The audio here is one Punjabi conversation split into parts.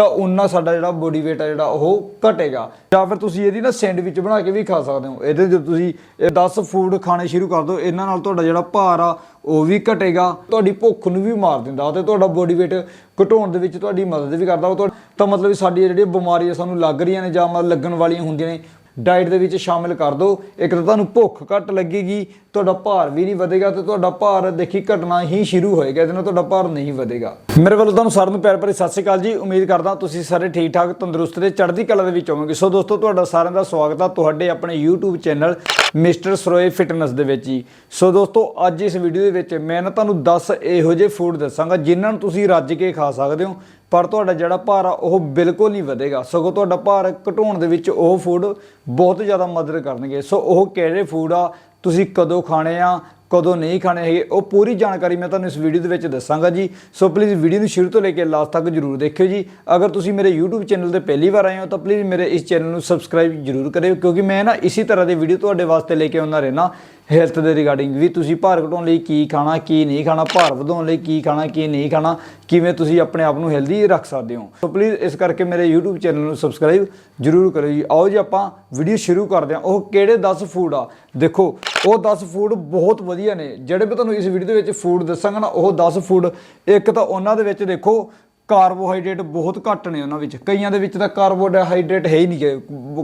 ਤਾਂ ਉਨਾ ਸਾਡਾ ਜਿਹੜਾ ਬੋਡੀ weight ਆ ਜਿਹੜਾ ਉਹ ਘਟੇਗਾ। ਜਾਂ ਫਿਰ ਤੁਸੀਂ ਇਹਦੀ ਨਾ ਸੈਂਡਵਿਚ ਬਣਾ ਕੇ ਵੀ ਖਾ ਸਕਦੇ ਹੋ। ਇਹਦੇ ਜੇ ਤੁਸੀਂ ਇਹ 10 ਫੂਡ ਖਾਣੇ ਸ਼ੁਰੂ ਕਰ ਦਿਓ। ਇਹਨਾਂ ਨਾਲ ਤੁਹਾਡਾ ਜਿਹੜਾ ਭਾਰ ਆ, ਉਹ ਵੀ ਘਟੇਗਾ। ਤੁਹਾਡੀ ਭੁੱਖ ਨੂੰ ਵੀ ਮਾਰ ਦਿੰਦਾ ਤੇ ਤੁਹਾਡਾ ਬੋਡੀ weight ਘਟਾਉਣ ਦੇ ਵਿੱਚ ਤੁਹਾਡੀ ਮਦਦ ਵੀ ਕਰਦਾ। ਉਹ ਤੁਹਾ- ਤਾਂ ਮਤਲਬ ਵੀ ਸਾਡੀਆਂ ਜਿਹੜੀਆਂ ਬਿਮਾਰੀਆਂ ਸਾਨੂੰ ਲੱਗ ਰਹੀਆਂ ਨੇ ਜਾਂ ਮਤਲਬ ਲੱਗਣ ਵਾਲੀਆਂ ਹੁੰਦੀਆਂ ਨੇ ਡਾਈਟ ਦੇ ਵਿੱਚ ਸ਼ਾਮਿਲ ਕਰ ਦਿਓ। ਇੱਕ ਤਾਂ ਤੁਹਾਨੂੰ ਭੁੱਖ ਘੱਟ ਲੱਗੇਗੀ, ਤੁਹਾਡਾ ਭਾਰ ਵੀ ਨਹੀਂ ਵਧੇਗਾ ਤੇ ਤੁਹਾਡਾ ਭਾਰ ਦੇਖੀ ਘਟਣਾ ਹੀ ਸ਼ੁਰੂ ਹੋਏਗਾ, ਇਹਦੇ ਨਾਲ ਤੁਹਾਡਾ ਭਾਰ ਨਹੀਂ ਵਧੇਗਾ। ਮੇਰੇ ਵੱਲੋਂ ਤੁਹਾਨੂੰ ਸਾਰਿਆਂ ਨੂੰ ਪਿਆਰ ਭਰੀ ਸਤਿ ਸ਼੍ਰੀ ਅਕਾਲ ਜੀ। ਉਮੀਦ ਕਰਦਾ ਤੁਸੀਂ ਸਾਰੇ ਠੀਕ ਠਾਕ ਤੰਦਰੁਸਤ ਤੇ ਚੜ੍ਹਦੀ ਕਲਾ ਦੇ ਵਿੱਚ ਹੋਵੋਗੇ। ਸੋ ਦੋਸਤੋ, ਤੁਹਾਡਾ ਸਾਰਿਆਂ ਦਾ ਸਵਾਗਤ ਆ ਤੁਹਾਡੇ ਆਪਣੇ YouTube channel mister Saroye fitness ਦੇ ਵਿੱਚ ਜੀ ਸੋ ਦੋਸਤੋ, ਅੱਜ ਇਸ ਵੀਡੀਓ ਦੇ ਵਿੱਚ ਮੈਂ ਨਾ ਤੁਹਾਨੂੰ 10 ਇਹੋ ਜਿਹੇ ਫੂਡ ਦੱਸਾਂਗਾ, ਜਿਨ੍ਹਾਂ ਨੂੰ ਤੁਸੀਂ ਰੱਜ ਕੇ ਖਾ ਸਕਦੇ ਹੋ। ਪਰ ਤੁਹਾਡਾ ਜਿਹੜਾ ਭਾਰ ਆ, ਉਹ ਬਿਲਕੁਲ ਨਹੀਂ ਵਧੇਗਾ। ਸਗੋਂ ਤੁਹਾਡਾ ਭਾਰ ਘਟਾਉਣ ਦੇ ਵਿੱਚ ਉਹ ਫੂਡ ਬਹੁਤ ਜ਼ਿਆਦਾ ਮਦਦ ਕਰਨਗੇ। ਸੋ ਉਹ ਕਿਹੜੇ ਫੂਡ ਆ ਤੁਸੀਂ ਕਦੋਂ ਖਾਣੇ ਆ, ਕਦੋਂ ਨਹੀਂ ਖਾਣੇ ਹੈਗੇ, ਉਹ ਪੂਰੀ ਜਾਣਕਾਰੀ ਮੈਂ ਤੁਹਾਨੂੰ ਇਸ ਵੀਡੀਓ ਦੇ ਵਿੱਚ ਦੱਸਾਂਗਾ ਜੀ। ਸੋ ਪਲੀਜ਼ ਵੀਡੀਓ ਨੂੰ ਸ਼ੁਰੂ ਤੋਂ ਲੈ ਕੇ ਲਾਸਟ ਤੱਕ ਜਰੂਰ ਦੇਖਿਓ ਜੀ। ਅਗਰ ਤੁਸੀਂ ਮੇਰੇ YouTube ਚੈਨਲ ਤੇ ਪਹਿਲੀ ਵਾਰ ਆਏ ਹੋ, ਤਾਂ ਪਲੀਜ਼ ਮੇਰੇ ਇਸ ਚੈਨਲ ਨੂੰ ਸਬਸਕ੍ਰਾਈਬ ਜਰੂਰ ਕਰਿਓ, ਕਿਉਂਕਿ ਮੈਂ ਨਾ ਇਸੇ ਤਰ੍ਹਾਂ ਦੇ ਵੀਡੀਓ ਤੁਹਾਡੇ ਵਾਸਤੇ ਲੈ ਕੇ ਆਉਂਦਾ ਰਹਿਣਾ ਹੈਲਥ ਦੇ ਰਿਗਾਰਡਿੰਗ ਵੀ ਤੁਸੀਂ ਭਾਰ ਘਟਾਉਣ ਲਈ ਕੀ ਖਾਣਾ, ਕੀ ਨਹੀਂ ਖਾਣਾ, ਭਾਰ ਵਧਾਉਣ ਲਈ ਕੀ ਖਾਣਾ, ਕੀ ਨਹੀਂ ਖਾਣਾ, ਕਿਵੇਂ ਤੁਸੀਂ ਆਪਣੇ ਆਪ ਨੂੰ ਹੈਲਦੀ ਰੱਖ ਸਕਦੇ ਹੋ। ਸੋ ਪਲੀਜ਼ ਇਸ ਕਰਕੇ ਮੇਰੇ YouTube ਚੈਨਲ ਨੂੰ ਸਬਸਕ੍ਰਾਈਬ ਜਰੂਰ ਕਰਿਓ ਜੀ। ਆਓ ਜੀ ਆਪਾਂ ਵੀਡੀਓ ਸ਼ੁਰੂ ਕਰਦੇ ਹਾਂ। ਉਹ ਕਿਹੜੇ 10 ਫੂਡ ਆ? ਦੇਖੋ ਉਹ 10 ਫੂਡ ਬਹੁਤ ਵਧੀਆ ਨੇ। ਜਿਹੜੇ ਮੈਂ ਤੁਹਾਨੂੰ ਇਸ ਵੀਡੀਓ ਦੇ ਵਿੱਚ ਫੂਡ ਦੱਸਾਂਗਾ ਨਾ, ਉਹ 10 ਫੂਡ, ਇੱਕ ਤਾਂ ਉਹਨਾਂ ਦੇ ਵਿੱਚ ਦੇਖੋ ਕਾਰਬੋਹਾਈਡਰੇਟ ਬਹੁਤ ਘੱਟ ਨੇ ਉਹਨਾਂ ਵਿੱਚ। ਕਈਆਂ ਦੇ ਵਿੱਚ ਤਾਂ ਕਾਰਬੋਹਾਈਡਰੇਟ ਹੈ ਹੀ ਨਹੀਂ ਗੇ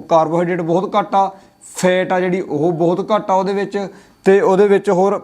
ਕਾਰਬੋਹਾਈਡਰੇਟ ਬਹੁਤ ਘੱਟ ਆ ਫੈਟ ਆ ਜਿਹੜੀ, ਉਹ ਬਹੁਤ ਘੱਟ ਆ ਉਹਦੇ ਵਿੱਚ। ਤੇ ਉਹਦੇ ਵਿੱਚ ਹੋਰ,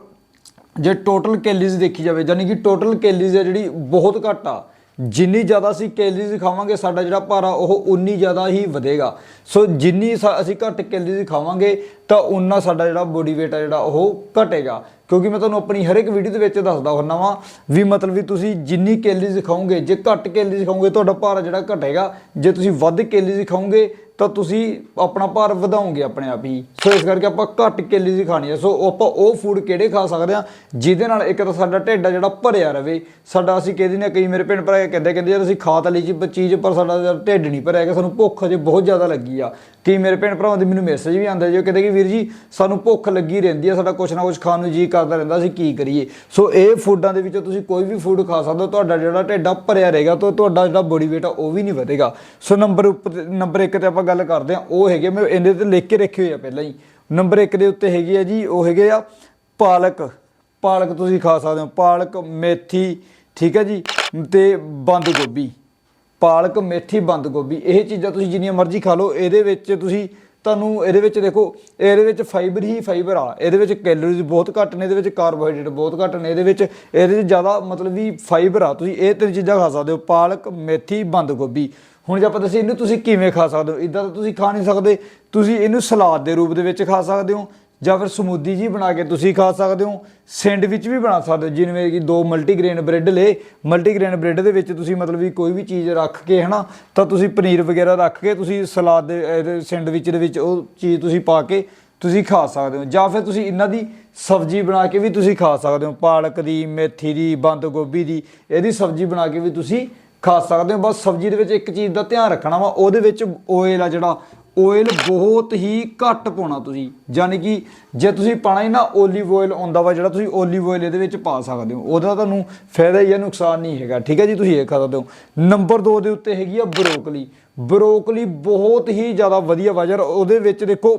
ਜੇ ਟੋਟਲ ਕੈਲਰੀਜ਼ ਦੇਖੀ ਜਾਵੇ ਯਾਨੀ ਕਿ ਟੋਟਲ ਕੈਲਰੀਜ਼ ਹੈ ਜਿਹੜੀ, ਬਹੁਤ ਘੱਟ ਆ। ਜਿੰਨੀ ਜ਼ਿਆਦਾ ਅਸੀਂ ਕੈਲਰੀਜ਼ ਖਾਵਾਂਗੇ ਸਾਡਾ ਜਿਹੜਾ ਭਾਰਾ ਉਹ ਉਨੀ ਜ਼ਿਆਦਾ ਹੀ ਵਧੇਗਾ। ਸੋ ਜਿੰਨੀ ਸਾ- ਅਸੀਂ ਘੱਟ ਕੈਲਰੀਜ਼ ਖਾਵਾਂਗੇ ਤਾਂ ਉਨਾ ਸਾਡਾ ਜਿਹੜਾ ਬੋਡੀ weight ਆ, ਜਿਹੜਾ ਉਹ ਘਟੇਗਾ। ਕਿਉਂਕਿ ਮੈਂ ਤੁਹਾਨੂੰ ਆਪਣੀ ਹਰ ਇੱਕ ਵੀਡੀਓ ਦੇ ਵਿੱਚ ਦੱਸਦਾ ਹੁੰਦਾ ਵਾਂ ਵੀ ਮਤਲਬ ਵੀ ਤੁਸੀਂ ਜਿੰਨੀ ਕੈਲਰੀਜ਼ ਖਾਓਗੇ ਜੇ ਘੱਟ ਕੈਲਰੀਜ਼ ਖਾਓਗੇ ਤੁਹਾਡਾ ਭਾਰਾ ਜਿਹੜਾ ਘਟੇਗਾ। ਜੇ ਤੁਸੀਂ ਵੱਧ ਕੈਲਰੀਜ਼ ਖਾਓਗੇ ਤਾਂ ਤੁਸੀਂ ਆਪਣਾ ਭਾਰ ਵਧਾਓਗੇ ਆਪਣੇ ਆਪ ਹੀ। ਸੋ ਇਸ ਕਰਕੇ ਆਪਾਂ ਘੱਟ ਕੈਲਰੀਜ਼ ਖਾਣੀ ਹੈ। ਸੋ ਆਪਾਂ ਉਹ ਫੂਡ ਕਿਹੜੇ ਖਾ ਸਕਦੇ ਆ ਜਿਹਦੇ ਨਾਲ ਇੱਕ ਤਾਂ ਸਾਡਾ ਢਿੱਡ ਜਿਹੜਾ ਭਰਿਆ ਰਵੇ। ਸਾਡਾ ਅਸੀਂ ਕਹਿੰਦੇ ਨੇ ਕਈ ਮੇਰੇ ਭੈਣ ਭਰਾ ਕਹਿੰਦੇ ਕਹਿੰਦੇ ਯਾਰ ਅਸੀਂ ਖਾ ਤਾਂ ਲਈ ਜੀ ਚੀਜ਼, ਪਰ ਸਾਡਾ ਢਿੱਡ ਨਹੀਂ ਭਰਿਆ ਹੈਗਾ। ਸਾਨੂੰ ਭੁੱਖ ਅਜੇ ਬਹੁਤ ਜ਼ਿਆਦਾ ਲੱਗੀ ਆ। ਕਈ ਮੇਰੇ ਭੈਣ ਭਰਾਵਾਂ ਦੇ ਮੈਨੂੰ ਮੈਸੇਜ ਵੀ ਆਉਂਦਾ ਜੋ ਕਹਿੰਦੇ ਕਿ ਵੀਰ ਜੀ, ਸਾਨੂੰ ਭੁੱਖ ਲੱਗੀ ਰਹਿੰਦੀ ਆ, ਸਾਡਾ ਕੁਛ ਨਾ ਕੁਛ ਖਾਣ ਨੂੰ ਜੀ ਕਰਦਾ ਰਹਿੰਦਾ, ਅਸੀਂ ਕੀ ਕਰੀਏ? ਸੋ ਇਹ ਫੂਡਾਂ ਦੇ ਵਿੱਚੋਂ ਤੁਸੀਂ ਕੋਈ ਵੀ ਫੂਡ ਖਾ ਸਕਦੇ ਹੋ, ਤੁਹਾਡਾ ਜਿਹੜਾ ਢਿੱਡ ਭਰਿਆ ਰਹੇਗਾ, ਤਾਂ ਤੁਹਾਡਾ ਜਿਹੜਾ ਬੋਡੀ weight ਆ ਉਹ ਵੀ ਨਹੀਂ ਵਧੇਗਾ। ਸੋ ਨੰਬਰ ਉੱਪਰ ਨੰਬਰ 1 ਤੇ ਆਪਾਂ ਗੱਲ ਕਰਦੇ ਆ, ਉਹ ਹੈਗੇ ਮੈਂ ਇਹਦੇ ਤੇ ਲਿਖ ਕੇ ਰੱਖੇ ਹੋਏ ਆ ਪਹਿਲਾਂ ਹੀ। ਨੰਬਰ 1 ਦੇ ਉੱਤੇ ਹੈਗੇ ਆ ਜੀ, ਉਹ ਹੈਗੇ ਆ ਪਾਲਕ। ਪਾਲਕ ਤੁਸੀਂ ਖਾ ਸਕਦੇ ਹੋ, ਪਾਲਕ, ਮੇਥੀ, ਠੀਕ ਹੈ ਜੀ, ਤੇ ਬੰਦ ਗੋਭੀ। ਪਾਲਕ, ਮੇਥੀ, ਬੰਦ ਗੋਭੀ, ਇਹ ਚੀਜ਼ਾਂ ਤੁਸੀਂ ਜਿੰਨੀਆਂ ਮਰਜ਼ੀ ਖਾ ਲਓ, ਇਹਦੇ ਵਿੱਚ ਤੁਸੀਂ ਤੁਹਾਨੂੰ ਇਹਦੇ ਵਿੱਚ ਦੇਖੋ, ਇਹਦੇ ਵਿੱਚ ਫਾਈਬਰ ਹੀ ਫਾਈਬਰ ਆ, ਇਹਦੇ ਵਿੱਚ ਕੈਲੋਰੀਜ਼ ਬਹੁਤ ਘੱਟ ਨੇ, ਇਹਦੇ ਵਿੱਚ ਕਾਰਬੋਹਾਈਡਰੇਟ ਬਹੁਤ ਘੱਟ ਨੇ, ਇਹਦੇ ਵਿੱਚ ਇਹਦੇ ਵਿੱਚ ਜ਼ਿਆਦਾ ਮਤਲਬ ਵੀ ਫਾਈਬਰ ਆ, ਤੁਸੀਂ ਇਹ ਤਿੰਨ ਚੀਜ਼ਾਂ ਖਾ ਸਕਦੇ ਹੋ, ਪਾਲਕ, ਮੇਥੀ, ਬੰਦ ਗੋਭੀ। ਹੁਣ ਜੇ ਆਪਾਂ ਦੱਸੀਏ ਇਹਨੂੰ ਤੁਸੀਂ ਕਿਵੇਂ ਖਾ ਸਕਦੇ ਹੋ? ਇਦਾਂ ਤਾਂ ਤੁਸੀਂ ਖਾ ਨਹੀਂ ਸਕਦੇ। ਤੁਸੀਂ ਇਹਨੂੰ ਸਲਾਦ ਦੇ ਰੂਪ ਦੇ ਵਿੱਚ ਖਾ ਸਕਦੇ ਹੋ ਜਾਂ ਫਿਰ ਸਮੂਦੀ ਜੀ ਬਣਾ ਕੇ ਤੁਸੀਂ ਖਾ ਸਕਦੇ ਹੋ। ਸੈਂਡਵਿਚ ਵੀ ਬਣਾ ਸਕਦੇ ਹੋ। ਜਿਵੇਂ ਕਿ ਦੋ ਮਲਟੀਗ੍ਰੇਨ ਬ੍ਰੈਡ ਲੇ ਮਲਟੀਗ੍ਰੇਨ ਬ੍ਰੈਡ ਦੇ ਵਿੱਚ ਤੁਸੀਂ ਮਤਲਬ ਵੀ ਕੋਈ ਵੀ ਚੀਜ਼ ਰੱਖ ਕੇ, ਹਨਾ, ਤਾਂ ਤੁਸੀਂ ਪਨੀਰ ਵਗੈਰਾ ਰੱਖ ਕੇ ਤੁਸੀਂ ਸਲਾਦ ਦੇ ਇਹਦੇ ਸੈਂਡਵਿਚ ਦੇ ਵਿੱਚ ਉਹ ਚੀਜ਼ ਤੁਸੀਂ ਪਾ ਕੇ ਤੁਸੀਂ ਖਾ ਸਕਦੇ ਹੋ। ਜਾਂ ਫਿਰ ਤੁਸੀਂ ਇਹਨਾਂ ਦੀ ਸਬਜ਼ੀ ਬਣਾ ਕੇ ਵੀ ਤੁਸੀਂ ਖਾ ਸਕਦੇ ਹੋ। ਪਾਲਕ ਦੀ, ਮੇਥੀ ਦੀ, ਬੰਦ ਗੋਭੀ ਦੀ, ਇਹਦੀ ਸਬਜ਼ੀ ਬਣਾ ਕੇ ਵੀ ਤੁਸੀਂ ਖਾ ਸਕਦੇ ਹੋ। ਬਸ ਸਬਜ਼ੀ ਦੇ ਵਿੱਚ ਇੱਕ ਚੀਜ਼ ਦਾ ਧਿਆਨ ਰੱਖਣਾ ਵਾ, ਉਹਦੇ ਵਿੱਚ ਓਇਲ ਆ ਜਿਹੜਾ ਓਇਲ ਬਹੁਤ ਹੀ ਘੱਟ ਪਾਉਣਾ ਤੁਸੀਂ। ਯਾਨੀ ਕਿ ਜੇ ਤੁਸੀਂ ਪਾਣਾ ਹੀ ਨਾ ਓਲੀਵ ਓਇਲ ਆਉਂਦਾ ਵਾ, ਜਿਹੜਾ ਤੁਸੀਂ ਓਲੀਵ ਓਇਲ ਇਹਦੇ ਵਿੱਚ ਪਾ ਸਕਦੇ ਹੋ। ਉਹਦਾ ਤੁਹਾਨੂੰ ਫਾਇਦਾ ਹੀ ਆ, ਨੁਕਸਾਨ ਨਹੀਂ ਹੈਗਾ। ਠੀਕ ਹੈ ਜੀ, ਤੁਸੀਂ ਇਹ ਖਾ ਸਕਦੇ ਹੋ। ਨੰਬਰ 2 ਦੇ ਉੱਤੇ ਹੈਗੀ ਆ ਬਰੋਕਲੀ ਬਰੋਕਲੀ ਬਹੁਤ ਹੀ ਜ਼ਿਆਦਾ ਵਧੀਆ ਵਾ ਯਾਰ, ਉਹਦੇ ਵਿੱਚ ਦੇਖੋ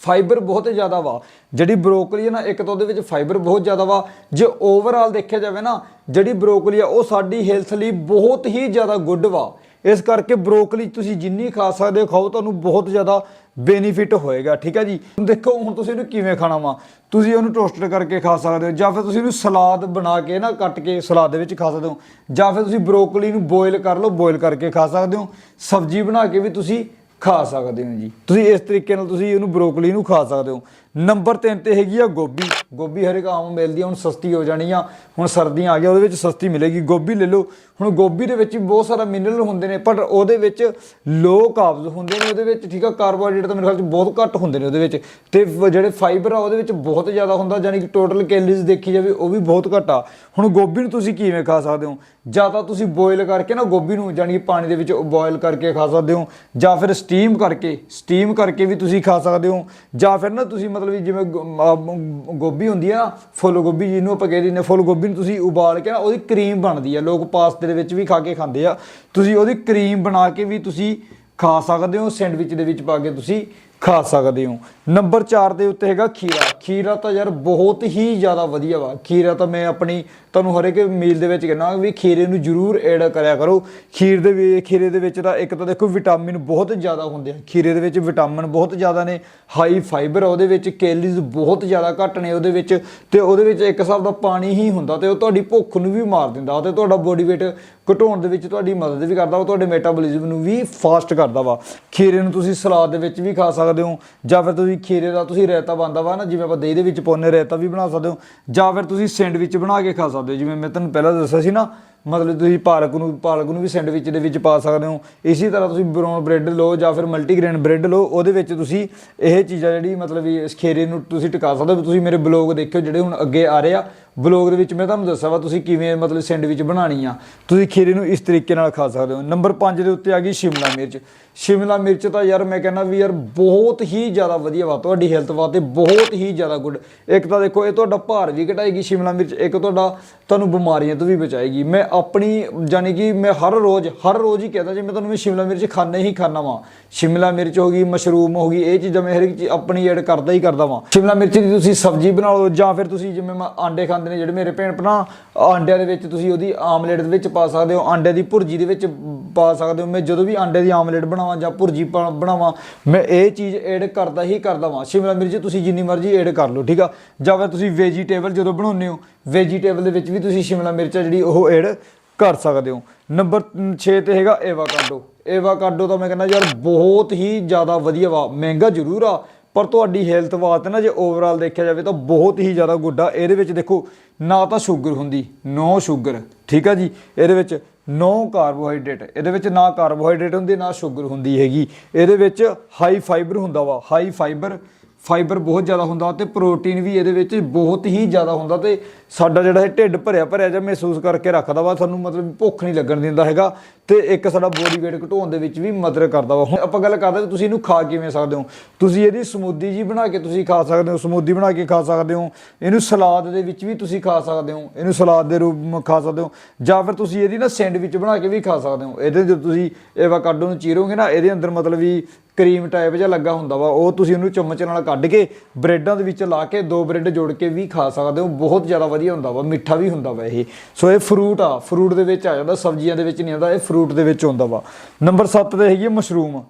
ਫਾਈਬਰ ਬਹੁਤ ਜ਼ਿਆਦਾ ਵਾ। ਜਿਹੜੀ ਬਰੋਕਲੀ ਹੈ ਨਾ, ਇੱਕ ਤਾਂ ਉਹਦੇ ਵਿੱਚ ਫਾਈਬਰ ਬਹੁਤ ਜ਼ਿਆਦਾ ਵਾ। ਜੇ ਓਵਰਆਲ ਦੇਖਿਆ ਜਾਵੇ ਨਾ, ਜਿਹੜੀ ਬਰੋਕਲੀ ਆ, ਉਹ ਸਾਡੀ ਹੈਲਥ ਲਈ ਬਹੁਤ ਹੀ ਜ਼ਿਆਦਾ ਗੁੱਡ ਵਾ। ਇਸ ਕਰਕੇ ਬਰੋਕਲੀ ਤੁਸੀਂ ਜਿੰਨੀ ਖਾ ਸਕਦੇ ਹੋ, ਖਾਓ, ਤੁਹਾਨੂੰ ਬਹੁਤ ਜ਼ਿਆਦਾ ਬੈਨੀਫਿਟ ਹੋਏਗਾ। ਠੀਕ ਹੈ ਜੀ? ਹੁਣ ਦੇਖੋ, ਹੁਣ ਤੁਸੀਂ ਇਹਨੂੰ ਕਿਵੇਂ ਖਾਣਾ ਵਾ? ਤੁਸੀਂ ਉਹਨੂੰ ਟੋਸਟਡ ਕਰਕੇ ਖਾ ਸਕਦੇ ਹੋ, ਜਾਂ ਫਿਰ ਤੁਸੀਂ ਇਹਨੂੰ ਸਲਾਦ ਬਣਾ ਕੇ ਨਾ, ਕੱਟ ਕੇ ਸਲਾਦ ਦੇ ਵਿੱਚ ਖਾ ਸਕਦੇ ਹੋ। ਜਾਂ ਫਿਰ ਤੁਸੀਂ ਬਰੋਕਲੀ ਨੂੰ ਬੋਇਲ ਕਰ ਲਓ ਬੋਇਲ ਕਰਕੇ ਖਾ ਸਕਦੇ ਹੋ। ਸਬਜ਼ੀ ਬਣਾ ਕੇ ਵੀ ਤੁਸੀਂ ਖਾ ਸਕਦੇ ਹੋ ਜੀ। ਤੁਸੀਂ ਇਸ ਤਰੀਕੇ ਨਾਲ ਤੁਸੀਂ ਇਹਨੂੰ ਬਰੋਕਲੀ ਨੂੰ ਖਾ ਸਕਦੇ ਹੋ। ਨੰਬਰ 3 ਤੇ ਹੈਗੀ ਆ ਗੋਭੀ। ਗੋਭੀ ਹਰੇਕ ਆਮ ਮਿਲਦੀ ਆ, ਹੁਣ ਸਸਤੀ ਹੋ ਜਾਣੀ ਆ, ਹੁਣ ਸਰਦੀਆਂ ਆ ਗਿਆ ਉਹਦੇ ਵਿੱਚ ਸਸਤੀ ਮਿਲੇਗੀ। ਗੋਭੀ ਲੈ ਲਓ, ਹੁਣ ਗੋਭੀ ਦੇ ਵਿੱਚ ਵੀ ਬਹੁਤ ਸਾਰਾ ਮਿਨਰਲ ਹੁੰਦੇ ਨੇ, ਪਰ ਉਹਦੇ ਵਿੱਚ ਲੋ ਕਾਰਬਸ ਹੁੰਦੇ ਨੇ, ਉਹਦੇ ਵਿੱਚ ਠੀਕ ਆ ਕਾਰਬੋਹਾਈਡਰੇਟ ਤਾਂ ਮੇਰੇ ਖਿਆਲ ਚ ਬਹੁਤ ਘੱਟ ਹੁੰਦੇ ਨੇ ਉਹਦੇ ਵਿੱਚ। ਤੇ ਵ- ਜਿਹੜੇ ਫਾਈਬਰ ਆ, ਉਹਦੇ ਵਿੱਚ ਬਹੁਤ ਜ਼ਿਆਦਾ ਹੁੰਦਾ ਯਾਨੀ ਕਿ ਟੋਟਲ ਕੈਲਰੀਜ਼ ਦੇਖੀ ਜਾਵੇ, ਉਹ ਵੀ ਬਹੁਤ ਘੱਟ ਆ। ਹੁਣ ਗੋਭੀ ਨੂੰ ਤੁਸੀਂ ਕਿਵੇਂ ਖਾ ਸਕਦੇ ਹੋ? ਜਾਂ ਤਾਂ ਤੁਸੀਂ ਬੋਇਲ ਕਰਕੇ ਨਾ ਗੋਭੀ ਨੂੰ ਯਾਨੀ ਕਿ ਪਾਣੀ ਦੇ ਵਿੱਚ ਬੋਇਲ ਕਰਕੇ ਖਾ ਸਕਦੇ ਹੋ, ਜਾਂ ਫਿਰ ਸਟੀਮ ਕਰਕੇ ਸਟੀਮ ਕਰਕੇ ਵੀ ਤੁਸੀਂ ਖਾ ਸਕਦੇ ਹੋ, ਜਾਂ ਫਿਰ ਨਾ ਤੁਸੀਂ ਮਤਲਬ ਵੀ ਜਿਵੇਂ ਗੋ- ਗੋਭੀ ਹੁੰਦੀ ਆ ਫੁੱਲ ਗੋਭੀ ਜਿਹਨੂੰ ਆਪਾਂ ਕਹਿੰਦੇ ਨੇ ਫੁੱਲ ਗੋਭੀ ਨੂੰ ਤੁਸੀਂ ਉਬਾਲ ਕੇ ਨਾ ਉਹਦੀ ਕਰੀਮ ਬਣਦੀ ਆ। ਲੋਕ ਪਾਸਤੇ ਦੇ ਵਿੱਚ ਵੀ ਖਾ ਕੇ ਖਾਂਦੇ ਆ। ਤੁਸੀਂ ਉਹਦੀ ਕਰੀਮ ਬਣਾ ਕੇ ਵੀ ਤੁਸੀਂ ਖਾ ਸਕਦੇ ਹੋ, ਸੈਂਡਵਿਚ ਦੇ ਵਿੱਚ ਪਾ ਕੇ ਤੁਸੀਂ ਖਾ ਸਕਦੇ ਹੋ। ਨੰਬਰ 4 ਦੇ ਉੱਤੇ ਹੈਗਾ ਖੀਰਾ। ਖੀਰਾ ਤਾਂ ਯਾਰ ਬਹੁਤ ਹੀ ਜ਼ਿਆਦਾ ਵਧੀਆ ਵਾ। ਖੀਰਾ ਤਾਂ ਮੈਂ ਆਪਣੀ ਤੁਹਾਨੂੰ ਹਰੇਕ ਮੀਲ ਦੇ ਵਿੱਚ ਕਹਿੰਦਾ ਵੀ ਖੀਰੇ ਨੂੰ ਜ਼ਰੂਰ ਐਡ ਕਰਿਆ ਕਰੋ। ਖੀਰ ਦੇ ਵਿੱਚ ਖੀਰੇ ਦੇ ਵਿੱਚ ਤਾਂ ਇੱਕ ਤਾਂ ਦੇਖੋ ਵਿਟਾਮਿਨ ਬਹੁਤ ਜ਼ਿਆਦਾ ਹੁੰਦੇ ਆ। ਖੀਰੇ ਦੇ ਵਿੱਚ ਵਿਟਾਮਿਨ ਬਹੁਤ ਜ਼ਿਆਦਾ ਨੇ। ਹਾਈ ਫਾਈਬਰ ਉਹਦੇ ਵਿੱਚ ਕੈਲਰੀਜ਼ ਬਹੁਤ ਜ਼ਿਆਦਾ ਘੱਟ ਨੇ ਉਹਦੇ ਵਿੱਚ ਤੇ ਉਹਦੇ ਵਿੱਚ ਇੱਕ ਹਿਸਾਬ ਦਾ ਪਾਣੀ ਹੀ ਹੁੰਦਾ ਤੇ ਉਹ ਤੁਹਾਡੀ ਭੁੱਖ ਨੂੰ ਵੀ ਮਾਰ ਦਿੰਦਾ ਤੇ ਤੁਹਾਡਾ ਬੋਡੀ weight ਘਟਾਉਣ ਦੇ ਵਿੱਚ ਤੁਹਾਡੀ ਮਦਦ ਵੀ ਕਰਦਾ ਉਹ ਤੁਹਾਡੇ ਮੈਟਾਬੋਲਿਜ਼ਮ ਨੂੰ ਵੀ ਫਾਸਟ ਕਰਦਾ ਵਾ। ਖੀਰੇ ਨੂੰ ਤੁਸੀਂ ਸਲਾਦ ਦੇ ਵਿੱਚ ਵੀ ਖਾ ਸਕਦੇ ਹੋ ਜਾਂ ਫਿਰ ਤੁਸੀਂ ਖੀਰੇ ਦਾ, ਤੁਸੀਂ ਰਾਇਤਾ ਬਣਦਾ ਵਾ ਨਾ, ਜਿਵੇਂ ਆਪਾਂ ਦਹੀਂ ਦੇ ਵਿੱਚ ਪਾਉਂਦੇ ਰਾਇਤਾ ਵੀ ਬਣਾ ਸਕਦੇ ਹੋ, ਜਾਂ ਫਿਰ ਤੁਸੀਂ ਸੈਂਡਵਿਚ ਬਣਾ ਕੇ ਖਾ ਸਕਦੇ ਹੋ। ਜਿਵੇਂ ਮੈਂ ਤੁਹਾਨੂੰ ਪਹਿਲਾਂ ਦੱਸਿਆ ਸੀ ਨਾ, ਮਤਲਬ ਤੁਸੀਂ ਪਾਲਕ ਨੂੰ ਪਾਲਕ ਨੂੰ ਵੀ ਸੈਂਡਵਿਚ ਦੇ ਵਿੱਚ ਪਾ ਸਕਦੇ ਹੋ। ਇਸੇ ਤਰ੍ਹਾਂ ਤੁਸੀਂ ਬਰਾਊਨ ਬ੍ਰੈਡ ਲਓ, ਜਾਂ ਫਿਰ ਮਲਟੀਗ੍ਰੇਨ ਬ੍ਰੈਡ ਲਓ, ਉਹਦੇ ਵਿੱਚ ਤੁਸੀਂ ਇਹ ਚੀਜ਼ਾਂ ਜਿਹੜੀ ਮਤਲਬ ਵੀ ਇਸ ਖੀਰੇ ਨੂੰ ਤੁਸੀਂ ਟਿਕਾ ਸਕਦੇ ਹੋ। ਤੁਸੀਂ ਮੇਰੇ ਬਲੌਗ ਦੇਖਿਓ, ਜਿਹੜੇ ਹੁਣ ਅੱਗੇ ਆ ਰਹੇ ਆ। ਬਲੌਗ ਦੇ ਵਿੱਚ ਮੈਂ ਤੁਹਾਨੂੰ ਦੱਸਿਆ ਵਾ, ਤੁਸੀਂ ਕਿਵੇਂ ਮਤਲਬ ਸੈਂਡਵਿਚ ਬਣਾਣੀ ਆ। ਤੁਸੀਂ ਖੀਰੇ ਨੂੰ ਇਸ ਤਰੀਕੇ ਨਾਲ ਖਾ ਸਕਦੇ ਹੋ। ਨੰਬਰ 5 ਦੇ ਉੱਤੇ ਆ ਗਈ ਸ਼ਿਮਲਾ ਮਿਰਚ। ਸ਼ਿਮਲਾ ਮਿਰਚ ਤਾਂ ਯਾਰ ਮੈਂ ਕਹਿੰਦਾ ਵੀ ਯਾਰ ਬਹੁਤ ਹੀ ਜ਼ਿਆਦਾ ਵਧੀਆ ਵਾ, ਤੁਹਾਡੀ ਹੈਲਥ ਵਾਸਤੇ ਬਹੁਤ ਹੀ ਜ਼ਿਆਦਾ ਗੁੱਡ ਇੱਕ ਤਾਂ ਦੇਖੋ, ਇਹ ਤੁਹਾਡਾ ਭਾਰ ਵੀ ਘਟਾਏਗੀ ਸ਼ਿਮਲਾ ਮਿਰਚ, ਇੱਕ ਤੁਹਾਡਾ ਤੁਹਾਨੂੰ ਬਿਮਾਰੀਆਂ ਤੋਂ ਵੀ ਬਚਾਏਗੀ। ਮੈਂ ਆਪਣੀ ਯਾਨੀ ਕਿ ਮੈਂ ਹਰ ਰੋਜ਼ ਹਰ ਰੋਜ਼ ਹੀ ਕਹਿੰਦਾ, ਜੇ ਮੈਂ ਤੁਹਾਨੂੰ ਵੀ ਸ਼ਿਮਲਾ ਮਿਰਚ ਖਾਣਾ ਹੀ ਖਾਣਾ ਵਾਂ। ਸ਼ਿਮਲਾ ਮਿਰਚ ਹੋ ਗਈ, ਮਸ਼ਰੂਮ ਹੋ ਗਈ, ਇਹ ਚੀਜ਼ਾਂ ਮੈਂ ਹਰ ਇੱਕ ਚੀਜ਼ ਆਪਣੀ ਐਡ ਕਰਦਾ ਹੀ ਕਰਦਾ ਵਾਂ। ਸ਼ਿਮਲਾ ਮਿਰਚ ਦੀ ਤੁਸੀਂ ਸਬਜ਼ੀ ਬਣਾ ਲਓ ਜਾਂ ਫਿਰ ਤੁਸੀਂ ਜਿਵੇਂ ਮੈਂ ਆਂਡੇ ਖਾਂਦੇ ਨੇ ਜਿਹੜੇ ਮੇਰੇ ਭੈਣ ਭਰਾ ਆਂਡਿਆਂ ਦੇ ਵਿੱਚ ਤੁਸੀਂ ਉਹਦੀ ਆਮਲੇਟ ਦੇ ਵਿੱਚ ਪਾ ਸਕਦੇ ਹੋ ਆਂਡੇ ਦੀ ਭੁਰਜੀ ਦੇ ਵਿੱਚ ਪਾ ਸਕਦੇ ਹੋ। ਮੈਂ ਜਦੋਂ ਵੀ ਆਂਡੇ ਦੀ ਆਮਲੇਟ ਬਣਾਵਾਂ ਜਾਂ ਭੁਰਜੀ ਬਣਾਵਾਂ, ਮੈਂ ਇਹ ਚੀਜ਼ ਐਡ ਕਰਦਾ ਹੀ ਕਰਦਾ ਵਾਂ। ਸ਼ਿਮਲਾ ਮਿਰਚ ਤੁਸੀਂ ਜਿੰਨੀ ਮਰਜ਼ੀ ਐਡ ਕਰ ਲਓ, ਠੀਕ ਆ? ਜਾਂ ਫਿਰ ਤੁਸੀਂ ਵੈਜੀਟੇਬਲ ਜਦੋਂ ਬਣਾਉਂਦੇ ਹੋ ਵੈਜੀਟੇਬਲ ਦੇ ਵਿੱਚ ਵੀ ਤੁਸੀਂ ਸ਼ਿਮਲਾ ਮਿਰਚ ਆ ਜਿਹੜੀ ਉਹ ਐਡ ਕਰ ਸਕਦੇ ਹੋ। ਨੰਬਰ 6 ਤੇ ਹੈਗਾ ਏਵਾਕਾਡੋ। ਏਵਾਕਾਡੋ ਤਾਂ ਮੈਂ ਕਹਿੰਦਾ ਯਾਰ ਬਹੁਤ ਹੀ ਜ਼ਿਆਦਾ ਵਧੀਆ ਵਾ, ਮਹਿੰਗਾ ਜ਼ਰੂਰ ਆ। ਪਰ ਤੁਹਾਡੀ ਹੈਲਥ ਵਾਸਤੇ ਨਾ ਜੇ ਓਵਰਆਲ ਦੇਖਿਆ ਜਾਵੇ ਤਾਂ ਬਹੁਤ ਹੀ ਜ਼ਿਆਦਾ ਗੁੱਡਾ ਇਹਦੇ ਵਿੱਚ ਦੇਖੋ, ਨਾ ਤਾਂ ਸ਼ੂਗਰ ਹੁੰਦੀ ਨੋ ਸ਼ੂਗਰ ਠੀਕ ਆ ਜੀ? ਇਹਦੇ ਵਿੱਚ ਨੋ ਕਾਰਬੋਹਾਈਡਰੇਟ ਇਹਦੇ ਵਿੱਚ ਨਾ ਕਾਰਬੋਹਾਈਡਰੇਟ ਹੁੰਦੀ, ਨਾ ਸ਼ੂਗਰ ਹੁੰਦੀ ਹੈਗੀ। ਇਹਦੇ ਵਿੱਚ ਹਾਈ ਫਾਈਬਰ ਹੁੰਦਾ ਵਾ ਹਾਈ ਫਾਈਬਰ ਫਾਈਬਰ ਬਹੁਤ ਜ਼ਿਆਦਾ ਹੁੰਦਾ ਤੇ ਪ੍ਰੋਟੀਨ ਵੀ ਇਹਦੇ ਵਿੱਚ ਬਹੁਤ ਹੀ ਜ਼ਿਆਦਾ ਹੁੰਦਾ ਤੇ ਸਾਡਾ ਜਿਹੜਾ ਇਹ ਢਿੱਡ ਭਰਿਆ ਭਰਿਆ ਜਿਹਾ ਮਹਿਸੂਸ ਕਰਕੇ ਰੱਖਦਾ ਵਾ, ਸਾਨੂੰ ਮਤਲਬ ਭੁੱਖ ਨਹੀਂ ਲੱਗਣ ਦਿੰਦਾ ਹੈਗਾ ਤੇ ਇੱਕ ਸਾਡਾ ਬੋਡੀ weight ਘਟਾਉਣ ਦੇ ਵਿੱਚ ਵੀ ਮਦਦ ਕਰਦਾ ਵਾ। ਹੁਣ ਆਪਾਂ ਗੱਲ ਕਰਦੇ ਤੁਸੀਂ ਇਹਨੂੰ ਖਾ ਕਿਵੇਂ ਸਕਦੇ ਹੋ। ਤੁਸੀਂ ਇਹਦੀ ਸਮੂਦੀ ਜੀ ਬਣਾ ਕੇ ਤੁਸੀਂ ਖਾ ਸਕਦੇ ਹੋ, ਸਮੂਦੀ ਬਣਾ ਕੇ ਖਾ ਸਕਦੇ ਹੋ, ਇਹਨੂੰ ਸਲਾਦ ਦੇ ਵਿੱਚ ਵੀ ਤੁਸੀਂ ਖਾ ਸਕਦੇ ਹੋ, ਇਹਨੂੰ ਸਲਾਦ ਦੇ ਰੂਪ ਵਿੱਚ ਖਾ ਸਕਦੇ ਹੋ, ਜਾਂ ਫਿਰ ਤੁਸੀਂ ਇਹਦੀ ਨਾ ਸੈਂਡਵਿਚ ਬਣਾ ਕੇ ਵੀ ਖਾ ਸਕਦੇ ਹੋ। ਇਹਦੇ ਜਦੋਂ ਤੁਸੀਂ ਐਵਾਕਾਡੋ ਨੂੰ ਚੀਰੋਗੇ ਨਾ, ਇਹਦੇ ਅੰਦਰ ਮਤਲਬ ਵੀ ਕਰੀਮ ਟਾਈਪ ਜਿਹਾ ਲੱਗਾ ਹੁੰਦਾ ਵਾ, ਉਹ ਤੁਸੀਂ ਉਹਨੂੰ ਚਮਚ ਨਾਲ ਕੱਢ ਕੇ ਬ੍ਰੈਡਾਂ ਦੇ ਵਿੱਚ ਲਾ ਕੇ ਦੋ ਬ੍ਰੈਡ ਜੋੜ ਕੇ ਵੀ ਖਾ ਸਕਦੇ ਹੋ, ਬਹੁਤ ਜ਼ਿਆਦਾ ਵਧੀਆ ਹੁੰਦਾ ਵਾ, ਮਿੱਠਾ ਵੀ ਹੁੰਦਾ ਵਾ ਇਹ। ਸੋ ਇਹ ਫਰੂਟ ਆ ਫਰੂਟ ਦੇ ਵਿੱਚ ਆ ਜਾਂਦਾ, ਸਬਜ਼ੀਆਂ ਦੇ ਵਿੱਚ ਨਹੀਂ ਆਉਂਦਾ, ਇਹ ਫਰੂਟ ਦੇ ਵਿੱਚ ਹੁੰਦਾ ਵਾ। ਨੰਬਰ 7 ਤੇ ਹੈਗੀ ਮਸ਼ਰੂਮ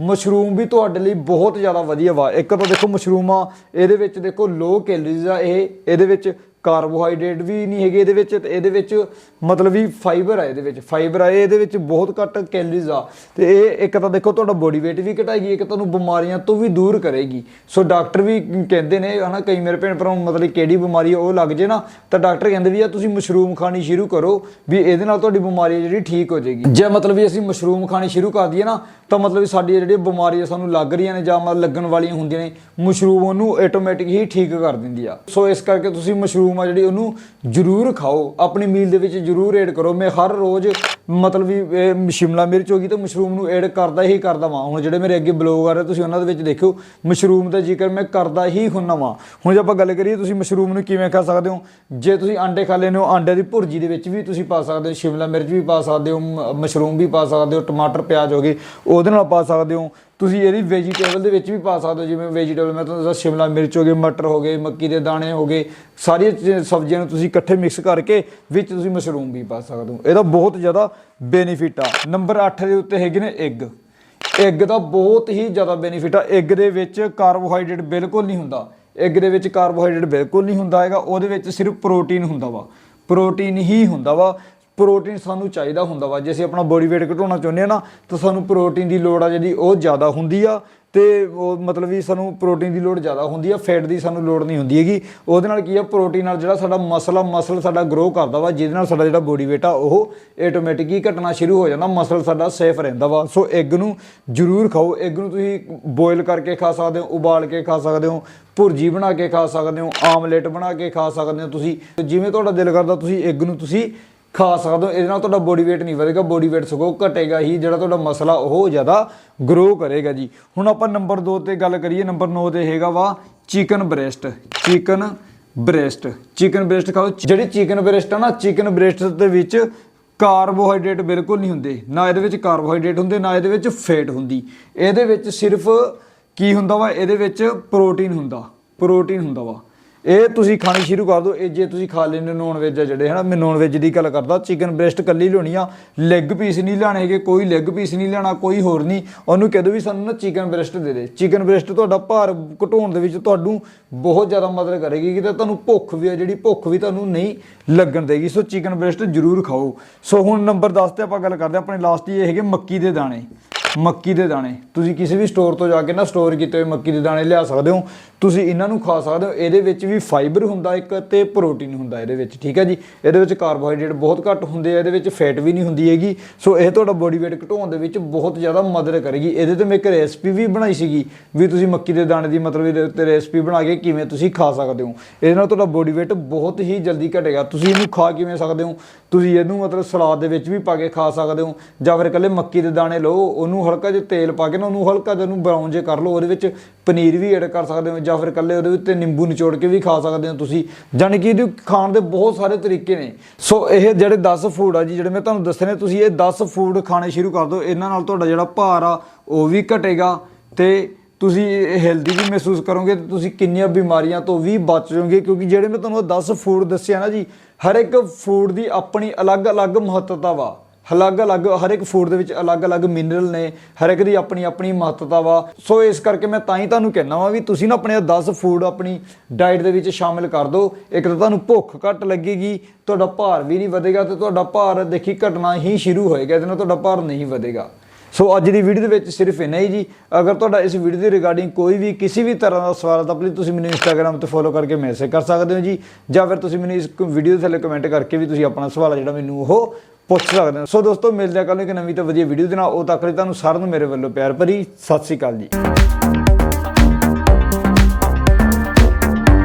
ਮਸ਼ਰੂਮ ਵੀ ਤੁਹਾਡੇ ਲਈ ਬਹੁਤ ਜ਼ਿਆਦਾ ਵਧੀਆ ਵਾ। ਇੱਕ ਤਾਂ ਦੇਖੋ ਮਸ਼ਰੂਮ ਆ, ਇਹਦੇ ਵਿੱਚ ਦੇਖੋ ਲੋ ਕੈਲਰੀਜ਼ ਆ ਇਹ, ਇਹਦੇ ਵਿੱਚ ਕਾਰਬੋਹਾਈਡਰੇਟ ਵੀ ਨਹੀਂ ਹੈਗੇ ਇਹਦੇ ਵਿੱਚ ਤੇ ਇਹਦੇ ਵਿੱਚ ਮਤਲਬ ਵੀ ਫਾਈਬਰ ਆ ਇਹਦੇ ਵਿੱਚ। ਫਾਈਬਰ ਆ ਇਹਦੇ ਵਿੱਚ ਬਹੁਤ ਘੱਟ ਕੈਲਰੀਜ਼ ਆ। ਤੇ ਇਹ ਇੱਕ ਤਾਂ ਦੇਖੋ ਤੁਹਾਡਾ ਬੋਡੀ weight ਵੀ ਘਟਾਏਗੀ, ਇੱਕ ਤੁਹਾਨੂੰ ਬਿਮਾਰੀਆਂ ਤੋਂ ਵੀ ਦੂਰ ਕਰੇਗੀ। ਸੋ ਡਾਕਟਰ ਵੀ ਕਹਿੰਦੇ ਨੇ, ਹਨਾ, ਕਈ ਮੇਰੇ ਭੈਣ ਭਰਾ ਨੂੰ ਮਤਲਬ ਕਿਹੜੀ ਬਿਮਾਰੀ ਆ, ਉਹ ਲੱਗ ਜੇ ਨਾ, ਤਾਂ ਡਾਕਟਰ ਕਹਿੰਦੇ ਵੀ ਆ, ਤੁਸੀਂ ਮਸ਼ਰੂਮ ਖਾਣੀ ਸ਼ੁਰੂ ਕਰੋ ਵੀ ਇਹਦੇ ਨਾਲ ਤੁਹਾਡੀ ਬਿਮਾਰੀ ਆ ਜਿਹੜੀ ਠੀਕ ਹੋ ਜਾਏਗੀ। ਜੇ ਮਤਲਬ ਵੀ ਅਸੀਂ ਮਸ਼ਰੂਮ ਖਾਣੀ ਸ਼ੁਰੂ ਕਰ ਦਈਏ ਨਾ, ਤਾਂ ਮਤਲਬ ਵੀ ਸਾਡੀ ਜਿਹੜੀਆਂ ਬਿਮਾਰੀਆਂ ਸਾਨੂੰ ਲੱਗ ਰਹੀਆਂ ਨੇ ਜਾਂ ਮਤਲਬ ਲੱਗਣ ਵਾਲੀਆਂ ਹੁੰਦੀਆਂ ਨੇ ਮਸ਼ਰੂਮ ਉਹਨੂੰ ਆਟੋਮੈਟਿਕ ਹੀ ਠੀਕ ਕਰ ਦਿੰਦੀ ਆ। ਸੋ ਇਸ ਕਰਕੇ ਤੁਸੀਂ ਮਸ਼ਰੂਮ ਆ ਜਿਹੜੀ ਉਹਨੂੰ ਜ਼ਰੂਰ ਖਾਓ। ਆਪਣੀ ਮੀਲ ਦੇ ਵਿੱਚ ਜ਼ਰੂਰ ਐਡ ਕਰੋ। ਮੈਂ ਹਰ ਰੋਜ਼ ਮਤਲਬ ਵੀ, ਇਹ ਸ਼ਿਮਲਾ ਮਿਰਚ ਹੋ ਗਈ ਤੇ ਮਸ਼ਰੂਮ ਨੂੰ ਐਡ ਕਰਦਾ ਹੀ ਕਰਦਾ ਵਾਂ। ਹੁਣ ਜਿਹੜੇ ਮੇਰੇ ਅੱਗੇ ਬਲੌਗ ਆ ਰਹੇ, ਤੁਸੀਂ ਉਹਨਾਂ ਦੇ ਵਿੱਚ ਦੇਖਿਓ, ਮਸ਼ਰੂਮ ਦਾ ਜ਼ਿਕਰ ਮੈਂ ਕਰਦਾ ਹੀ ਹੁੰਨਾ ਵਾਂ। ਹੁਣ ਜੇ ਆਪਾਂ ਗੱਲ ਕਰੀਏ ਤੁਸੀਂ ਮਸ਼ਰੂਮ ਨੂੰ ਕਿਵੇਂ ਖਾ ਸਕਦੇ ਹੋ, ਜੇ ਤੁਸੀਂ ਆਂਡੇ ਖਾ ਲੈਂਦੇ ਹੋ ਆਂਡੇ ਦੀ ਭੁਰਜੀ ਦੇ ਵਿੱਚ ਵੀ ਤੁਸੀਂ ਪਾ ਸਕਦੇ ਹੋ, ਸ਼ਿਮਲਾ ਮਿਰਚ ਵੀ ਪਾ ਸਕਦੇ ਹੋ ਮਸ਼ਰੂਮ ਵੀ ਪਾ ਸਕਦੇ ਹੋ, ਟਮਾਟਰ, ਪਿਆਜ਼ ਹੋ ਗਏ, ਉਹਦੇ ਨਾਲ ਪਾ ਸਕਦੇ ਹੋ। ਤੁਸੀਂ ਇਹਦੀ ਵੈਜੀਟੇਬਲ ਦੇ ਵਿੱਚ ਵੀ ਪਾ ਸਕਦੇ ਹੋ, ਜਿਵੇਂ ਵੈਜੀਟੇਬਲ ਮੈਂ ਤੁਹਾਨੂੰ ਦੱਸਿਆ ਸ਼ਿਮਲਾ ਮਿਰਚ ਹੋ ਗਈ ਮਟਰ ਹੋ ਗਏ, ਮੱਕੀ ਦੇ ਦਾਣੇ ਹੋ ਗਏ, ਸਾਰੀਆਂ ਚੀਜ਼ਾਂ- ਸਬਜ਼ੀਆਂ ਨੂੰ ਤੁਸੀਂ ਇਕੱਠੇ ਮਿਕਸ ਕਰਕੇ ਵਿੱਚ ਤੁਸੀਂ ਮਸ਼ਰੂਮ ਵੀ ਪਾ ਸਕਦੇ ਹੋ। ਇਹਦਾ ਬਹੁਤ ਜ਼ਿਆਦਾ ਬੈਨੀਫਿਟ ਆ। ਨੰਬਰ 8 ਦੇ ਉੱਤੇ ਹੈਗੇ ਨੇ ਐਗ ਐਗ ਦਾ ਬਹੁਤ ਹੀ ਜ਼ਿਆਦਾ ਬੈਨੀਫਿਟ ਆ। ਐਗ ਦੇ ਵਿੱਚ ਕਾਰਬੋਹਾਈਡਰੇਟ ਬਿਲਕੁਲ ਨਹੀਂ ਹੁੰਦਾ। ਐਗ ਦੇ ਵਿੱਚ ਕਾਰਬੋਹਾਈਡਰੇਟ ਬਿਲਕੁਲ ਨਹੀਂ ਹੁੰਦਾ ਹੈਗਾ। ਉਹਦੇ ਵਿੱਚ ਸਿਰਫ ਪ੍ਰੋਟੀਨ ਹੁੰਦਾ ਵਾ। ਪ੍ਰੋਟੀਨ ਹੀ ਹੁੰਦਾ ਵਾ। ਪ੍ਰੋਟੀਨ ਸਾਨੂੰ ਚਾਹੀਦਾ ਹੁੰਦਾ ਵਾ। ਜੇ ਅਸੀਂ ਆਪਣਾ ਬੋਡੀ weight ਘਟਾਉਣਾ ਚਾਹੁੰਦੇ ਆ ਨਾ, ਤਾਂ ਸਾਨੂੰ ਪ੍ਰੋਟੀਨ ਦੀ ਲੋੜ ਆ ਜਿਹੜੀ ਉਹ ਜ਼ਿਆਦਾ ਹੁੰਦੀ ਆ। ਤੇ ਉਹ ਮਤਲਬ ਵੀ ਸਾਨੂੰ ਪ੍ਰੋਟੀਨ ਦੀ ਲੋੜ ਜ਼ਿਆਦਾ ਹੁੰਦੀ ਆ, ਫੈਟ ਦੀ ਸਾਨੂੰ ਲੋੜ ਨਹੀਂ ਹੁੰਦੀ ਹੈਗੀ। ਉਹਦੇ ਨਾਲ ਕੀ ਆ, ਪ੍ਰੋਟੀਨ ਨਾਲ ਜਿਹੜਾ ਸਾਡਾ ਮਸਲ ਆ, ਮਸਲ ਸਾਡਾ ਗਰੋ ਕਰਦਾ ਵਾ, ਜਿਹਦੇ ਨਾਲ ਸਾਡਾ ਜਿਹੜਾ ਬੋਡੀ weight ਆ, ਉਹ ਆਟੋਮੈਟਿਕ ਹੀ ਘਟਣਾ ਸ਼ੁਰੂ ਹੋ ਜਾਂਦਾ, ਮਸਲ ਸਾਡਾ ਸੇਫ ਰਹਿੰਦਾ ਵਾ। ਸੋ ਐਗ ਨੂੰ ਜ਼ਰੂਰ ਖਾਓ। ਐਗ ਨੂੰ ਤੁਸੀਂ ਬੋਇਲ ਕਰਕੇ ਖਾ ਸਕਦੇ ਹੋ, ਉਬਾਲ ਕੇ ਖਾ ਸਕਦੇ ਹੋ, ਭੁਰਜੀ ਬਣਾ ਕੇ ਖਾ ਸਕਦੇ ਹੋ, ਆਮਲੇਟ ਬਣਾ ਕੇ ਖਾ ਸਕਦੇ ਹੋ ਤੁਸੀਂ। ਜਿਵੇਂ ਤੁਹਾਡਾ ਦਿਲ ਕਰਦਾ, ਤੁਸੀਂ ਐਗ ਨੂੰ ਤੁਸੀਂ ਖਾ ਸਕਦੇ ਹੋ ਇਹਦੇ ਨਾਲ ਤੁਹਾਡਾ ਬੋਡੀ weight ਨਹੀਂ ਵਧੇਗਾ ਬੋਡੀ weight ਸਗੋਂ ਘਟੇਗਾ ਹੀ, ਜਿਹੜਾ ਤੁਹਾਡਾ ਮਸਲਾ ਉਹ ਜ਼ਿਆਦਾ ਗਰੋ ਕਰੇਗਾ ਜੀ। ਹੁਣ ਆਪਾਂ ਨੰਬਰ 2 ਤੇ ਗੱਲ ਕਰੀਏ ਨੰਬਰ 9 ਤੇ ਹੈਗਾ ਵਾ chicken breast chicken breast chicken breast ਖਾਓ। ਜਿਹੜੀ ਚਿਕਨ ਬ੍ਰੈਸਟ ਆ ਨਾ ਚਿਕਨ ਬ੍ਰੈਸਟ ਦੇ ਵਿੱਚ ਕਾਰਬੋਹਾਈਡਰੇਟ ਬਿਲਕੁਲ ਨਹੀਂ ਹੁੰਦੇ। ਨਾ ਇਹਦੇ ਵਿੱਚ ਕਾਰਬੋਹਾਈਡਰੇਟ ਹੁੰਦੇ, ਨਾ ਇਹਦੇ ਵਿੱਚ ਫੈਟ ਹੁੰਦੀ। ਇਹਦੇ ਵਿੱਚ ਸਿਰਫ ਕੀ ਹੁੰਦਾ ਵਾ? ਇਹਦੇ ਵਿੱਚ ਪ੍ਰੋਟੀਨ ਹੁੰਦਾ ਪ੍ਰੋਟੀਨ ਹੁੰਦਾ ਵਾ। ਇਹ ਤੁਸੀਂ ਖਾਣੀ ਸ਼ੁਰੂ ਕਰ ਦਿਓ। ਇਹ ਜੇ ਤੁਸੀਂ ਖਾ ਲੈਂਦੇ ਨੌਨ ਵੈਜ ਆ ਜਿਹੜੇ, ਹਨਾ? ਮੈਂ ਨੌਨ ਵੈਜ ਦੀ ਗੱਲ ਕਰਦਾ। ਚਿਕਨ ਬ੍ਰੈਸਟ ਕੱਲੀ ਲਿਆਉਣੀ ਆ। ਲੈਗ ਪੀਸ ਨਹੀਂ ਲੈਣੇ ਹੈਗੇ, ਕੋਈ ਲੈਗ ਪੀਸ ਨਹੀਂ ਲੈਣਾ ਕੋਈ ਹੋਰ ਨਹੀਂ। ਉਹਨੂੰ ਕਹਿ ਦਿਓ ਵੀ ਸਾਨੂੰ ਨਾ ਚਿਕਨ ਬ੍ਰੈਸਟ ਦੇ ਦੇ। ਚਿਕਨ ਬ੍ਰੈਸਟ ਤੁਹਾਡਾ ਭਾਰ ਘਟਾਉਣ ਦੇ ਵਿੱਚ ਤੁਹਾਨੂੰ ਬਹੁਤ ਜ਼ਿਆਦਾ ਮਦਦ ਕਰੇਗੀ ਕਿ ਤੁਹਾਨੂੰ ਭੁੱਖ ਵੀ ਆ, ਜਿਹੜੀ ਭੁੱਖ ਵੀ ਤੁਹਾਨੂੰ ਨਹੀਂ ਲੱਗਣ ਦੇਗੀ। ਸੋ ਚਿਕਨ ਬ੍ਰੈਸਟ ਜ਼ਰੂਰ ਖਾਓ। ਸੋ ਹੁਣ ਨੰਬਰ 10 ਤੇ ਆਪਾਂ ਗੱਲ ਕਰਦੇ ਹਾਂ। ਆਪਣੇ ਲਾਸਟ ਹੀ ਇਹ ਹੈਗੇ ਮੱਕੀ ਦੇ ਦਾਣੇ। ਮੱਕੀ ਦੇ ਦਾਣੇ। ਤੁਸੀਂ ਕਿਸੇ ਵੀ ਸਟੋਰ ਤੋਂ ਜਾ ਕੇ ਨਾ ਸਟੋਰ ਕੀਤੇ ਹੋਏ ਮੱਕੀ ਦੇ ਦਾਣੇ ਲਿਆ ਸਕਦੇ ਹੋ। ਤੁਸੀਂ ਇਹਨਾਂ ਨੂੰ ਖਾ ਸਕਦੇ ਹੋ। ਇਹਦੇ ਵਿੱਚ ਵੀ ਫਾਈਬਰ ਹੁੰਦਾ ਇੱਕ ਤੇ ਪ੍ਰੋਟੀਨ ਹੁੰਦਾ ਇਹਦੇ ਵਿੱਚ, ਠੀਕ ਹੈ ਜੀ? ਇਹਦੇ ਵਿੱਚ ਕਾਰਬੋਹਾਈਡਰੇਟ ਬਹੁਤ ਘੱਟ ਹੁੰਦੇ ਆ, ਇਹਦੇ ਵਿੱਚ ਫੈਟ ਵੀ ਨਹੀਂ ਹੁੰਦੀ ਹੈਗੀ। ਸੋ ਇਹ ਤੁਹਾਡਾ ਬੋਡੀ weight ਘਟਾਉਣ ਦੇ ਵਿੱਚ ਬਹੁਤ ਜ਼ਿਆਦਾ ਮਦਦ ਕਰੇਗੀ। ਇਹਦੇ ਤੇ ਮੈਂ ਇੱਕ ਰੈਸਪੀ ਵੀ ਬਣਾਈ ਸੀਗੀ ਵੀ ਤੁਸੀਂ ਮੱਕੀ ਦੇ ਦਾਣੇ ਦੀ ਮਤਲਬ ਇਹਦੇ ਉੱਤੇ ਰੈਸਪੀ ਬਣਾ ਕੇ ਕਿਵੇਂ ਤੁਸੀਂ ਖਾ ਸਕਦੇ ਹੋ। ਇਹਦੇ ਨਾਲ ਤੁਹਾਡਾ ਬੋਡੀ weight ਬਹੁਤ ਹੀ ਜਲਦੀ ਘਟੇਗਾ। ਤੁਸੀਂ ਇਹਨੂੰ ਖਾ ਕਿਵੇਂ ਸਕਦੇ ਹੋ? ਤੁਸੀਂ ਇਹਨੂੰ ਮਤਲਬ ਸਲਾਦ ਦੇ ਵਿੱਚ ਵੀ ਪਾ ਕੇ ਖਾ ਸਕਦੇ ਹੋ। ਜਾਂ ਫਿਰ ਇਕੱਲੇ ਮੱਕੀ ਦੇ ਦਾਣੇ ਲਓ, ਉਹਨੂੰ ਹਲਕਾ ਜਿਹਾ ਤੇਲ ਪਾ ਕੇ ਨਾ ਉਹਨੂੰ ਹਲਕਾ ਜਿਹਾ ਉਹਨੂੰ ਬਰਾਊਨ ਜੇ ਕਰ ਲਓ, ਉਹਦੇ ਵਿੱਚ ਪਨੀਰ ਵੀ ਐਡ ਕਰ ਸਕਦੇ ਹੋ ਜਾਂ ਫਿਰ ਇਕੱਲੇ ਉਹਦੇ ਉੱਤੇ ਨਿੰਬੂ ਨਿਚੋੜ ਕੇ ਵੀ ਖਾ ਸਕਦੇ ਹੋ ਤੁਸੀਂ। ਜਾਣੀ ਕਿ ਇਹਦੇ ਖਾਣ ਦੇ ਬਹੁਤ ਸਾਰੇ ਤਰੀਕੇ ਨੇ। ਸੋ ਇਹ ਜਿਹੜੇ 10 ਫੂਡ ਆ ਜੀ, ਜਿਹੜੇ ਮੈਂ ਤੁਹਾਨੂੰ ਦੱਸੇ ਨੇ, ਤੁਸੀਂ ਇਹ 10 ਫੂਡ ਖਾਣੇ ਸ਼ੁਰੂ ਕਰ ਦਿਓ। ਇਹਨਾਂ ਨਾਲ ਤੁਹਾਡਾ ਜਿਹੜਾ ਭਾਰ ਆ, ਉਹ ਵੀ ਘਟੇਗਾ ਤੇ ਤੁਸੀਂ ਹੈਲਦੀ ਵੀ ਮਹਿਸੂਸ ਕਰੋਗੇ ਤੇ ਤੁਸੀਂ ਕਿੰਨੀਆਂ ਬਿਮਾਰੀਆਂ ਤੋਂ ਵੀ ਬਚ ਜਾਓਗੇ। ਕਿਉਂਕਿ ਜਿਹੜੇ ਮੈਂ ਤੁਹਾਨੂੰ 10 ਫੂਡ ਦੱਸਿਆ ਨਾ ਜੀ, ਹਰ ਇੱਕ ਫੂਡ ਦੀ ਆਪਣੀ ਅਲੱਗ-ਅਲੱਗ ਮਹੱਤਤਾ ਵਾ। ਅਲੱਗ-ਅਲੱਗ, ਹਰ ਇੱਕ ਫੂਡ ਦੇ ਵਿੱਚ ਅਲੱਗ-ਅਲੱਗ ਮਿਨਰਲ ਨੇ, ਹਰ ਇੱਕ ਦੀ ਆਪਣੀ ਆਪਣੀ ਮਹੱਤਤਾ ਵਾ। ਸੋ ਇਸ ਕਰਕੇ ਮੈਂ ਤਾਂ ਹੀ ਤੁਹਾਨੂੰ ਕਹਿਣਾ ਵਾ ਵੀ ਤੁਸੀਂ ਨਾ ਆਪਣੇ 10 ਫੂਡ ਆਪਣੀ ਡਾਈਟ ਦੇ ਵਿੱਚ ਸ਼ਾਮਿਲ ਕਰ ਦਿਓ ਇੱਕ ਤਾਂ ਤੁਹਾਨੂੰ ਭੁੱਖ ਘੱਟ ਲੱਗੇਗੀ, ਤੁਹਾਡਾ ਭਾਰ ਵੀ ਨਹੀਂ ਵਧੇਗਾ ਤੇ ਤੁਹਾਡਾ ਭਾਰ ਦੇਖੀ ਘਟਣਾ ਹੀ ਸ਼ੁਰੂ ਹੋਏਗਾ, ਇਹਦੇ ਨਾਲ ਤੁਹਾਡਾ ਭਾਰ ਨਹੀਂ ਵਧੇਗਾ। ਸੋ ਅੱਜ ਦੀ ਵੀਡੀਓ ਦੇ ਵਿੱਚ ਸਿਰਫ ਇੰਨਾ ਹੀ ਜੀ। ਅਗਰ ਤੁਹਾਡਾ ਇਸ ਵੀਡੀਓ ਦੇ ਰਿਗਾਰਡਿੰਗ ਕੋਈ ਵੀ ਕਿਸੇ ਵੀ ਤਰ੍ਹਾਂ ਦਾ ਸਵਾਲ ਹੈ ਤਾਂ ਪਲੀਜ਼ ਤੁਸੀਂ ਮੈਨੂੰ ਇੰਸਟਾਗ੍ਰam ਤੇ ਫੋਲੋ ਕਰਕੇ ਮੈਸੇਜ ਕਰ ਸਕਦੇ ਹੋ ਜੀ। ਜਾਂ ਫਿਰ ਤੁਸੀਂ ਮੈਨੂੰ ਇਸ ਵੀਡੀਓ ਦੇ ਥੱਲੇ ਕਮੈਂਟ ਕਰਕੇ ਵੀ ਤੁਸੀਂ ਆਪਣਾ ਸਵਾਲ ਹੈ ਜਿਹੜਾ ਮੈਨੂੰ ਉਹ ਪੁੱਛ ਸਕਦੇ ਹੋ। ਸੋ ਦੋਸਤੋ, ਮਿਲਦੇ ਹਾਂ ਕੱਲ੍ਹ ਨੂੰ ਇੱਕ ਨਵੀਂ ਤੇ ਵਧੀਆ ਵੀਡੀਓ ਦੇ ਨਾਲ। ਉਹ ਤੱਕ ਲਈ ਤੁਹਾਨੂੰ ਸਾਰਿਆਂ ਨੂੰ ਮੇਰੇ ਵੱਲੋਂ ਪਿਆਰ ਭਰੀ ਸਤਿ ਸ਼੍ਰੀ ਅਕਾਲ ਜੀ।